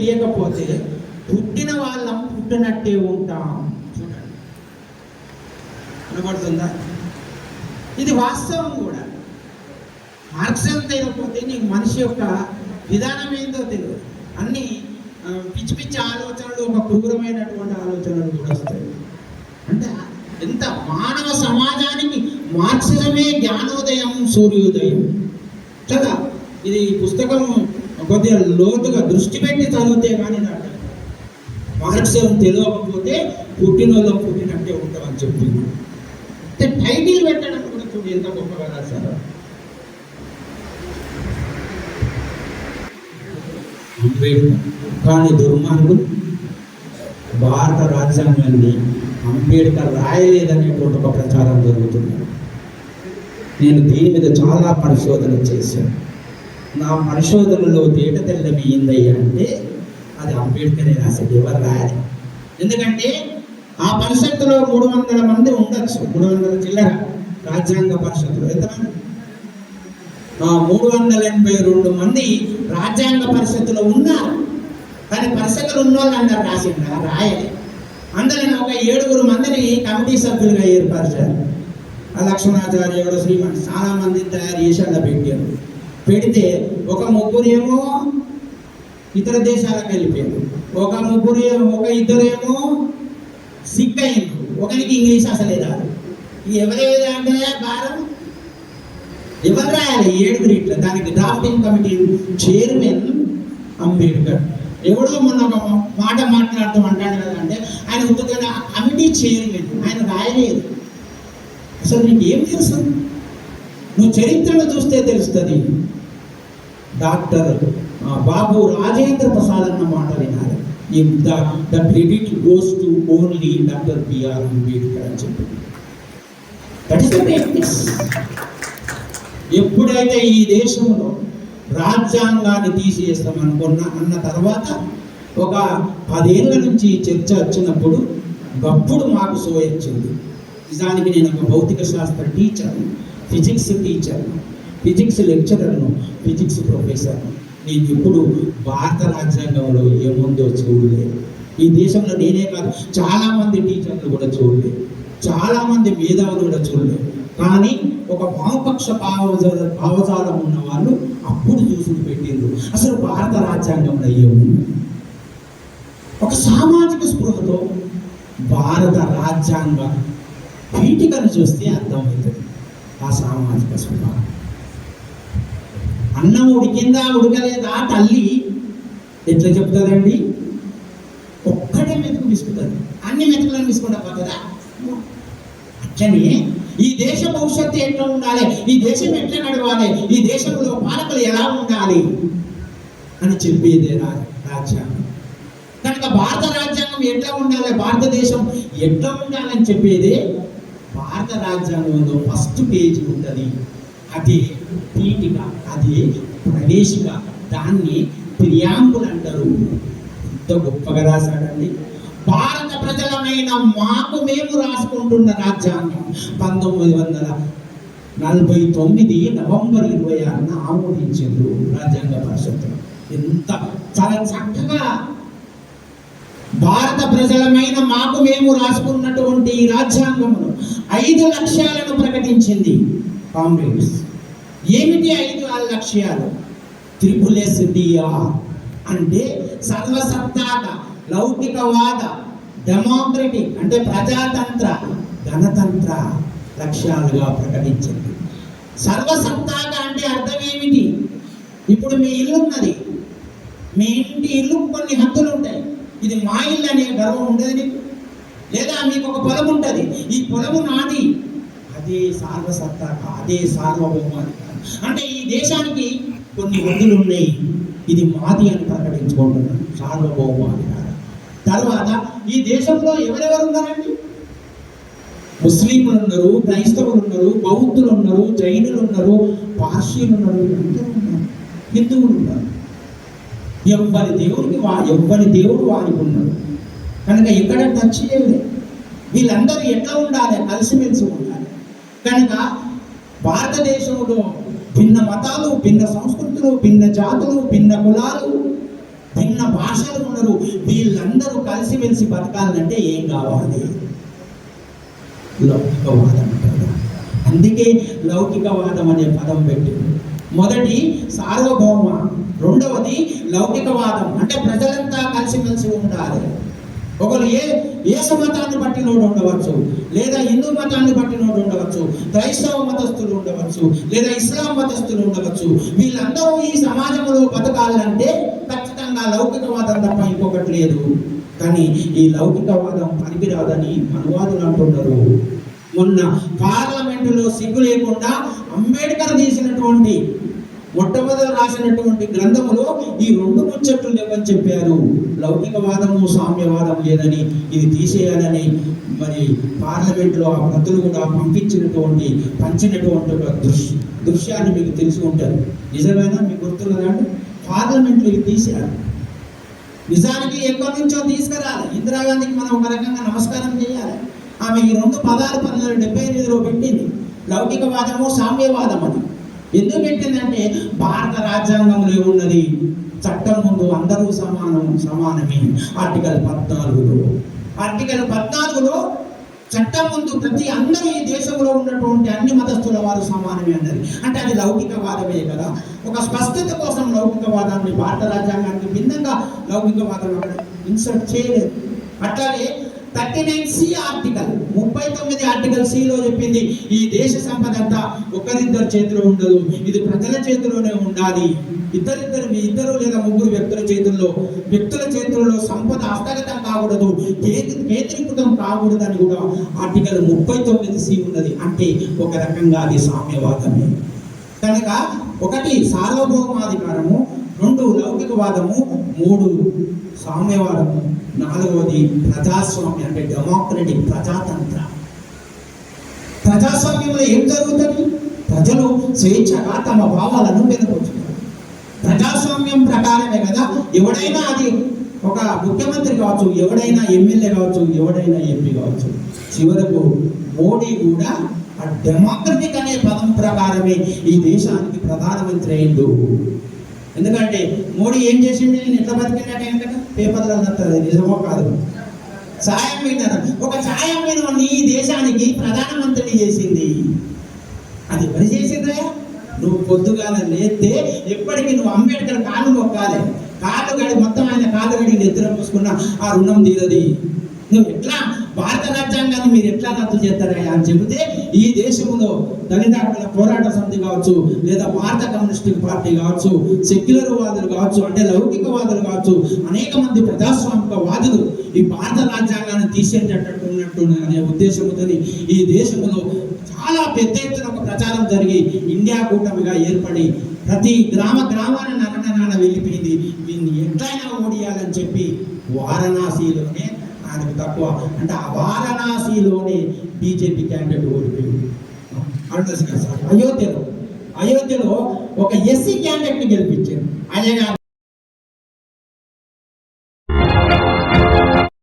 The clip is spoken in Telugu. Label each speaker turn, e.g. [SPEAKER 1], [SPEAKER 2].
[SPEAKER 1] తెలియకపోతే పుట్టిన వాళ్ళం పుట్టినట్టే ఉంటాం. చూడండి. వినపడుతుందా ఇది వాస్తవం కూడా. మార్క్సిజం తెలియకపోతే నీకు మనిషి యొక్క విధానం ఏందో తెలియదు. అన్ని పిచ్చి పిచ్చి ఆలోచనలు ఒక క్రూరమైనటువంటి ఆలోచనలు కూడా వస్తాయి. అంటే ఎంత మానవ సమాజానికి మార్క్సిజమే జ్ఞానోదయం సూర్యోదయం. కదా? ఇది పుస్తకం కొద్దిగా లోతుగా దృష్టి పెట్టి చదివితే కానీ నాకు మార్క్సిజం తెలియకపోతే పుట్టినలో పుట్టినట్టే ఉంటామని చెప్పి. అంటే టైటిల్ పెట్టడం కూడా చూడు ఎంత గొప్పగా రాశారు అంబేద్కర్ కానీ దుర్మార్గులు భారత రాజ్యాంగాన్ని అంబేద్కర్ రాయలేదనేటువంటి ఒక ప్రచారం జరుగుతుంది. నేను దీని మీద చాలా పరిశోధన చేశాను. నా పరిశోధనలో తేట తెల్లం అంటే అది అంబేద్కరే రాశాడు ఎవరు రాయాలి ఎందుకంటే ఆ పరిషత్తులో మూడు వందల మంది ఉండొచ్చు. మూడు వందల చిల్లర రాజ్యాంగ పరిషత్తులో ఎంతమంది? ఆ మూడు వందల ఎనభై రెండు మంది రాజ్యాంగ పరిషత్తులో ఉన్నారు. కానీ పరిషత్తులు ఉన్న వాళ్ళు అందరు రాసిండా రాయలే. అందులో ఒక ఏడుగురు మందిని కమిటీ సభ్యులుగా ఏర్పరిచారు. లక్ష్మణాచార్యుడు శ్రీమన్ చాలా మంది తయారు చేసి అలా పెట్టారు. పెడితే ఒక ముగ్గురేమో ఇతర దేశాలకు వెళ్ళిపోయారు. ఒక ముగ్గురు ఏమో ఒక ఇద్దరేమో సిక్ అయింది ఒకరికి ఇంగ్లీష్ అసలే రాదు. ఎవరేది అంటే భారం ఎవరు రాయాలి? ఏడుగురు ఇట్లా. దానికి డ్రాఫ్టింగ్ కమిటీ చైర్మన్ అంబేద్కర్. ఎవడో మొన్న ఒక మాట మాట్లాడుతూ అంటాడు కదా అంటే ఆయన ఉత్తగా కమిటీ చైర్మన్ ఆయన రాయలేదు. అసలు నీకు ఏం తెలుసు? నువ్వు చరిత్రను చూస్తే తెలుస్తుంది. డాక్టర్ బాబు రాజేంద్ర ప్రసాద్ అన్న మాట వినాలి. The the credit goes to only doctor BR Ambedkar అని చెప్పి. దట్ ఇస్ గ్రేట్నెస్ ఎప్పుడైతే ఈ దేశంలో రాజ్యాంగాన్ని తీసేస్తాం అన్న తర్వాత ఒక పదేళ్ళ నుంచి చర్చ వచ్చినప్పుడు గప్పుడు మాకు సోయొచ్చింది. నిజానికి నేను ఒక భౌతిక శాస్త్ర టీచర్ ఫిజిక్స్ టీచర్ను. ఫిజిక్స్ లెక్చరర్ను ఫిజిక్స్ ప్రొఫెసర్ను. నేను ఇప్పుడు భారత రాజ్యాంగంలో ఏముందో చూడలేదు ఈ దేశంలో నేనే కాదు చాలామంది టీచర్లు కూడా చూడలేదు చాలామంది మేధావులు కూడా చూడలేదు కానీ ఒక వామపక్ష భావజాల భావజాలం ఉన్న వాళ్ళు అప్పుడు చూసుకు పెట్టిండ్రు. అసలు భారత రాజ్యాంగంలో ఏముంది? ఒక సామాజిక స్పృహతో భారత రాజ్యాంగ వీటికని చూస్తే అర్థమవుతుంది. ఆ సామాజిక స్వభావం అన్నం ఉడికిందా ఉడకలేదా తల్లి? ఎట్లా చెప్తుందండి ఒక్కటే మెతుకు విసుకుతుంది. అన్ని మెతుకులను విసుకుంటా పోతుందా? అట్లనే ఈ దేశ భవిష్యత్తు ఎట్లా ఉండాలి? ఈ దేశం ఎట్లా నడవాలి? ఈ దేశంలో పాలకులు ఎలా ఉండాలి? అని చెప్పేదే రా రాజ్యాంగం. కనుక భారత రాజ్యాంగం ఎట్లా ఉండాలి? భారతదేశం ఎట్లా ఉండాలని చెప్పేదే భారత రాజ్యాంగంలో ఫస్ట్ పేజీ ఉంటుంది. అది పీఠిక అది ప్రవేశిక దాన్ని ప్రియాంబుల్ అంటారు ఎంత గొప్పగా రాశాడండి. భారత ప్రజలమైన మాకు మేము రాసుకుంటున్న రాజ్యాంగం పంతొమ్మిది వందల నలభై తొమ్మిది నవంబర్ ఇరవై ఆరున ఆమోదించారు రాజ్యాంగ పరిషత్తు ఎంత చాలా చక్కగా భారత ప్రజలమైన మాకు మేము రాసుకున్నటువంటి ఈ రాజ్యాంగమును ఐదు లక్ష్యాలను ప్రకటించింది. కాంగ్రెస్ ఏమిటి ఐదు ఆ లక్ష్యాలు? త్రిపులెస్ డిఆర్ అంటే సర్వసత్తాక లౌకికవాద డెమోక్రటిక్ అంటే ప్రజాతంత్ర గణతంత్ర లక్ష్యాలుగా ప్రకటించింది. సర్వసత్తాక అంటే అర్థం ఏమిటి? ఇప్పుడు మీ ఇల్లు ఉన్నది. మీ ఇంటి ఇల్లు కొన్ని హద్దులు ఉంటాయి. ఇది మా ఇల్లు అనే గర్వం ఉండదు లేదా మీకు ఒక పొలం ఉంటుంది. ఈ పొలము నాది. అదే సార్వసత్తాక అదే సార్వభౌమాధికారం అంటే ఈ దేశానికి కొన్ని హద్దులు ఉన్నాయి. ఇది మాది అని ప్రకటించుకుంటున్నాను సార్వభౌమాధికారం తర్వాత ఈ దేశంలో ఎవరెవరు ఉన్నారండి? ముస్లింలు ఉన్నారు క్రైస్తవులు ఉన్నారు బౌద్ధులు ఉన్నారు జైనులు ఉన్నారు పార్సీలు ఉన్నారు అందరూ ఉన్నారు. హిందువులు ఉన్నారు. ఎవ్వరి దేవుడికి వా ఎవ్వరి దేవుడు వారికి ఉన్నాడు కనుక ఎక్కడ టచ్ చేయలేదు. వీళ్ళందరూ ఎట్లా ఉండాలి? కలిసిమెలిసి ఉండాలి. కనుక భారతదేశంలో భిన్న మతాలు భిన్న సంస్కృతులు భిన్న జాతులు భిన్న కులాలు భిన్న భాషలు ఉన్నారు వీళ్ళందరూ కలిసిమెలిసి బతకాలంటే ఏం కావాలి? లౌకికవాదం అందుకే లౌకికవాదం అనే పదం పెట్టింది. మొదటి సార్వభౌమ రెండవది లౌకికవాదం. అంటే ప్రజలంతా కలిసిమెలిసి ఉండాలి. ఒకరు ఏ ఏస మతాన్ని పట్టినోడు ఉండవచ్చు లేదా హిందూ మతాన్ని పట్టినోడు ఉండవచ్చు క్రైస్తవ మతస్థులు ఉండవచ్చు లేదా ఇస్లాం మతస్థులు ఉండవచ్చు వీళ్ళందరూ ఈ సమాజంలో బతకాలంటే ఖచ్చితంగా లౌకికవాదం తప్ప ఇంకొకటి లేదు. కానీ ఈ లౌకికవాదం పనికిరాదని అనువాదులు అంటున్నారు. మొన్న పార్లమెంటులో సిగ్గు లేకుండా అంబేద్కర్ తీసినటువంటి మొట్టమొదటి రాసినటువంటి గ్రంథములో ఈ రెండు ముచ్చట్లు లేవని చెప్పారు. లౌకికవాదము సామ్యవాదం లేదని ఇది తీసేయాలని మరి పార్లమెంట్లో ఆ ప్రతులు కూడా పంపించినటువంటి పంచినటువంటి ఒక దృశ్య దృశ్యాన్ని మీకు తెలిసి ఉంటారు నిజమేనా? మీకు గుర్తున్నదా పార్లమెంట్లో ఇది తీశారు నిజానికి ఎక్కడి నుంచో తీసుకురాలి. ఇందిరాగాంధీకి మనం ఒక రకంగా నమస్కారం చేయాలి. ఆమె ఈ రెండు పదాలు పంతొమ్మిది డెబ్బై ఎనిమిదిలో పెట్టింది. లౌకికవాదము సామ్యవాదం అని. ఎందుకు పెట్టిందంటే భారత రాజ్యాంగంలో ఏమున్నది? చట్టం ముందు అందరూ సమానం సమానమే. ఆర్టికల్ పద్నాలుగులో. ఆర్టికల్ పద్నాలుగులో చట్టం ముందు ప్రతి అందరూ ఈ దేశంలో ఉన్నటువంటి అన్ని మతస్థుల వారు సమానమే అన్నది. అంటే అది లౌకికవాదమే కదా. ఒక స్పష్టత కోసం లౌకికవాదాన్ని భారత రాజ్యాంగానికి భిన్నంగా లౌకికవాదం అక్కడ ఇన్సర్ట్ చేయలేదు. అట్లాగే థర్టీ నైన్ సి ఆర్టికల్ ముప్పై తొమ్మిది ఆర్టికల్ సిలో చెప్పింది ఈ దేశ సంపద అంతా ఒకరిద్దరు చేతిలో ఉండదు ఇది ప్రజల చేతిలోనే ఉండాలి. ఇద్దరిద్దరు మీ ఇద్దరు లేదా ముగ్గురు వ్యక్తుల చేతుల్లో వ్యక్తుల చేతుల్లో సంపద హస్తగతం కాకూడదు కేంద్రీకృతం కాకూడదు అని కూడా ఆర్టికల్ ముప్పై తొమ్మిది సి ఉన్నది. అంటే ఒక రకంగా అది సామ్యవాదమే కనుక ఒకటి సార్వభౌమాధికారము రెండు లౌకికవాదము మూడు సామ్యవాదము నాలుగవది ప్రజాస్వామ్యం అంటే డెమోక్రటిక్ ప్రజాతంత్ర. ప్రజాస్వామ్యంలో ఏం జరుగుతుంది? ప్రజలు స్వేచ్ఛగా తమ భావాలను వెనుకొచ్చుతారు ప్రజాస్వామ్యం ప్రకారమే కదా ఎవడైనా అది ఒక ముఖ్యమంత్రి కావచ్చు ఎవడైనా ఎమ్మెల్యే కావచ్చు ఎవడైనా ఎంపీ కావచ్చు చివరకు మోడీ కూడా ఆ డెమోక్రటిక్ అనే పదం ప్రకారమే ఈ దేశానికి ప్రధానమంత్రి అయిండు ఎందుకంటే మోడీ ఏం చేసిండు? నేను ఎట్లా బతికినట్టు ఏంటంటే పేపర్లో వస్తుంది నిజమో కాదు. సాయం విన్నారు ఒక సాయం విన ఈ దేశానికి ప్రధానమంత్రిని చేసింది. అది ఎవరు చేసిందా నువ్వు పొద్దుగాల లేస్తే ఎప్పటికీ నువ్వు అంబేద్కర్ కాళ్ళు మొక్కాలి కాళ్ళు గడి మొత్తం ఆయన కాళ్ళు గడి నిద్ర పూసుకున్న ఆ రుణం తీరది. నువ్వు ఎట్లా? భారత మీరు ఎట్లా రద్దు చేస్తారా అని చెబితే ఈ దేశంలో దళిత పోరాట సమితి కావచ్చు లేదా భారత కమ్యూనిస్ట్ పార్టీ కావచ్చు సెక్యులర్ వాదులు కావచ్చు అంటే లౌకికవాదులు కావచ్చు అనేక మంది ప్రజాస్వామిక వాదులు ఈ భారత రాజ్యాంగాన్ని తీసేటట్టు ఉన్నట్టు అనే ఉద్దేశంతో ఈ దేశంలో చాలా పెద్ద ఎత్తున ఒక ప్రచారం జరిగి ఇండియా కూటమిగా ఏర్పడి ప్రతి గ్రామ గ్రామాన్ని నరనరాన వెళ్ళిపోయింది. వీళ్ళని ఎట్లయినా ఓడియాలని చెప్పి వారణాసిలోనే ఆయనకు తక్కువ. అంటే ఆ వారణాసిలోనే బీజేపీ క్యాండిడేట్ ఓడిపోయింది అయోధ్యలో అయోధ్యలో ఒక ఎస్సీ క్యాండిడేట్ని గెలిపించారు. అదే